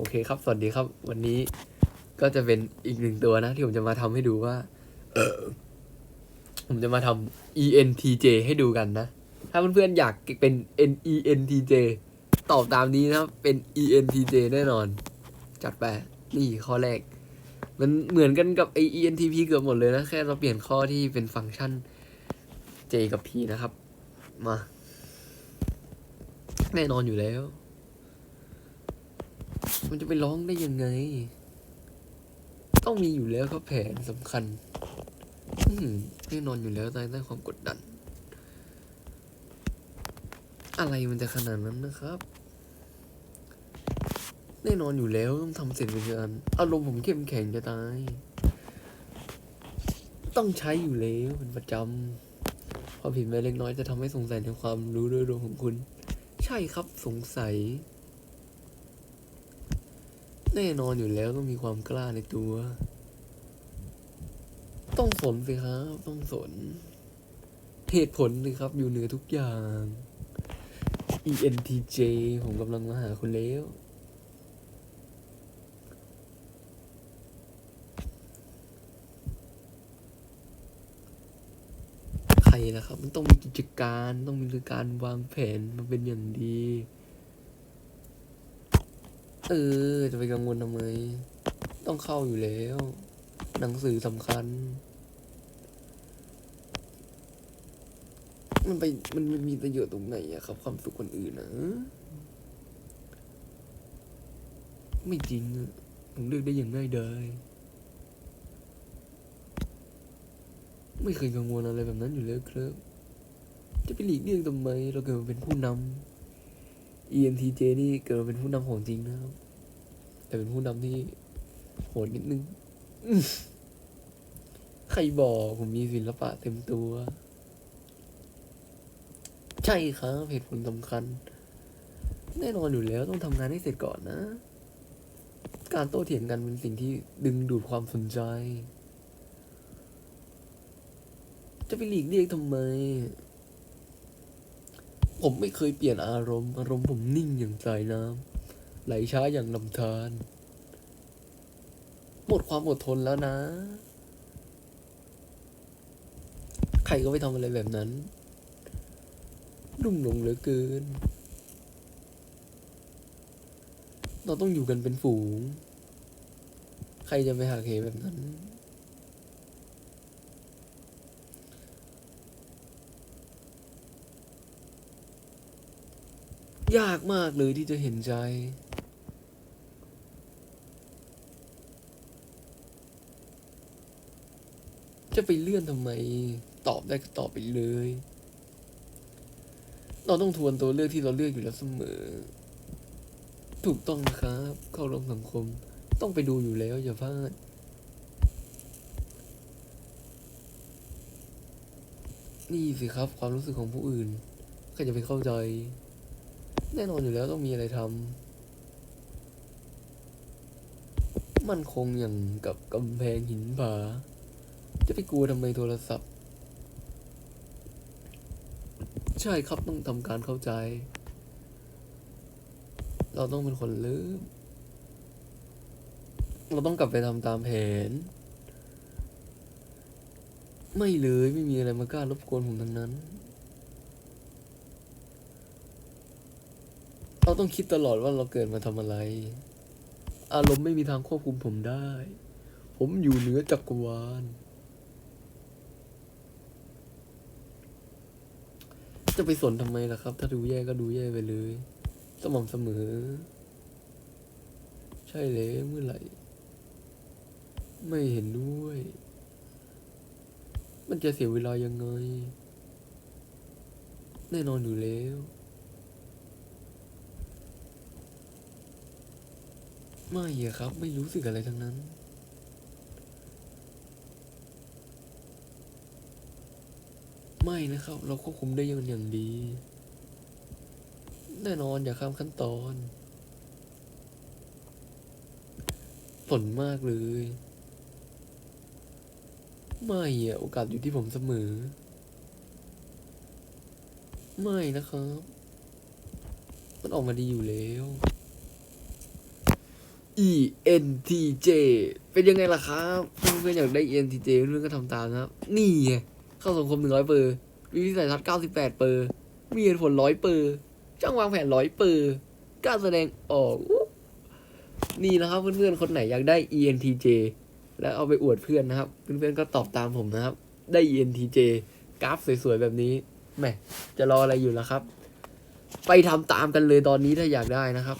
โอเคครับ สวัสดีครับ วันนี้ก็จะเป็นอีกหนึ่งตัวนะ ที่ผมจะมาทำให้ดูว่า เออผมจะมาทำ ENTJ ให้ดูกันนะ ถ้าเพื่อนๆอยากเป็น ENTJ ตอบตามนี้นะครับเป็น ENTJ แน่นอน จัดไปนี่ข้อแรก มันเหมือนกันกับไอ ENTP เกือบหมดเลยนะ แค่เราเปลี่ยนข้อที่เป็นฟังก์ชัน J กับ P นะครับ มา แน่นอนอยู่แล้ว มันจะไปร้องได้ยังไง ต้องมีอยู่แล้วครับแผนสำคัญแน่นอนอยู่แล้วใต้ใต้ความกดดัน อะไรมันจะขนาดนั้นนะครับ แน่นอนอยู่แล้วต้องทำเสร็จเป็นงานอารมณ์ผมเข้มแข็งจะตาย ต้องใช้อยู่แล้วเป็นประจำความผิดแม้เล็กน้อยจะทำให้สงสัยในความรู้โดยรวมของคุณ ใช่ครับสงสัย แน่นอนอยู่แล้วต้องมีความกล้าในตัว ต้องสนสิครับ ต้องสนเหตุผลสิครับ อยู่เหนือทุกอย่าง ENTJ ผมกำลังมาหาคุณแล้วใครล่ะครับ มันต้องมีกิจการ ต้องมีการวางแผนมันเป็นอย่างดี เออ จะไปกังวลทำไม ต้องเข้าอยู่แล้ว หนังสือสำคัญ มันไปมันมันมีประโยชน์ตรงไหนอะครับ ความสุขคนอื่นนะไม่จริงผมเลือกได้อย่างง่ายดายไม่เคยกังวลอะไรแบบนั้นอยู่แล้วครับ จะไปหลีกเลี่ยงทำไม เราเกิดมาเป็นผู้นำ ENTJ นี่เกิดมาเป็นผู้นำของจริงนะครับ แต่เป็นผู้นำที่โหดนิดนึง ใครบอกผมมีศิลปะเต็มตัว ใช่ครับเหตุผลสำคัญ แน่นอนอยู่แล้วต้องทำงานให้เสร็จก่อนนะ การโต้เถียงกันเป็นสิ่งที่ดึงดูดความสนใจ จะไปหลีกเลี่ยงทำไม ผมไม่เคยเปลี่ยนอารมณ์ อารมณ์ผมนิ่งอย่างสายน้ำไหลช้าอย่างลำธารหมดความอดทนแล้วนะ ใครก็ไม่ทำอะไรแบบนั้น รุ่มหลงเหลือเกิน เราต้องอยู่กันเป็นฝูง ใครจะไปหักเหแบบนั้น ยากมากเลยที่จะเห็นใจ จะไปเลื่อนทำไม ตอบได้ก็ตอบไปเลย เราต้องทวนตัวเลือกที่เราเลือกอยู่แล้วเสมอ ถูกต้องนะครับ เข้าร่วมสังคม ต้องไปดูอยู่แล้วอย่าพลาดนี่สิครับ ความรู้สึกของผู้อื่นใครจะไปเข้าใจ แน่นอนอยู่แล้วต้องมีอะไรทำมันคงอย่างกับกำแพงหินผา จะไปกลัวทำไมโทรศัพท์ ใช่ครับต้องทำการเข้าใจ เราต้องเป็นคนเริ่มเราต้องกลับไปทำตามแผน ไม่เลยไม่มีอะไรมากล้ารบกวนผมทั้งนั้น เราต้องคิดตลอดว่าเราเกิดมาทำอะไร อารมณ์ไม่มีทางควบคุมผมได้ ผมอยู่เหนือจักรวาล จะไปสนทำไมล่ะครับ ถ้าดูแย่ก็ดูแย่ไปเลย สม่ำเสมอ ใช่แล้วเมื่อไหร่ ไม่เห็นด้วย มันจะเสียเวลายังไง แน่นอนอยู่แล้ว ไม่อะครับ ไม่รู้สึกอะไรทั้งนั้น ไม่นะครับ เราควบคุมได้อยังอย่างดี แน่นอนอย่าข้ามขั้นตอนสนมากเลย ไม่อะโอกาสอยู่ที่ผมเสมอ ไม่นะครับ มันออกมาดีอยู่แล้ว ENTJ เป็นยังไงล่ะครับเพื่อนๆอยากได้ ENTJ เพื่อนก็ทำตามนะครับ นี่ไงเข้าสังคม100เปอร์มีวิสัยทัศน์98เปอร์มีเหตุผล100เปอร์จ้างวางแผน100เปอร์กล้ารแสดงออก นี่นะครับเพื่อนๆคนไหนอยากได้ ENTJ แล้วเอาไปอวดเพื่อนนะครับ เพื่อนๆก็ตอบตามผมนะครับ ได้ ENTJ กราฟสวยๆแบบนี้แหมจะรออะไรอยู่ล่ะครับ ไปทำตามกันเลยตอนนี้ถ้าอยากได้นะครับ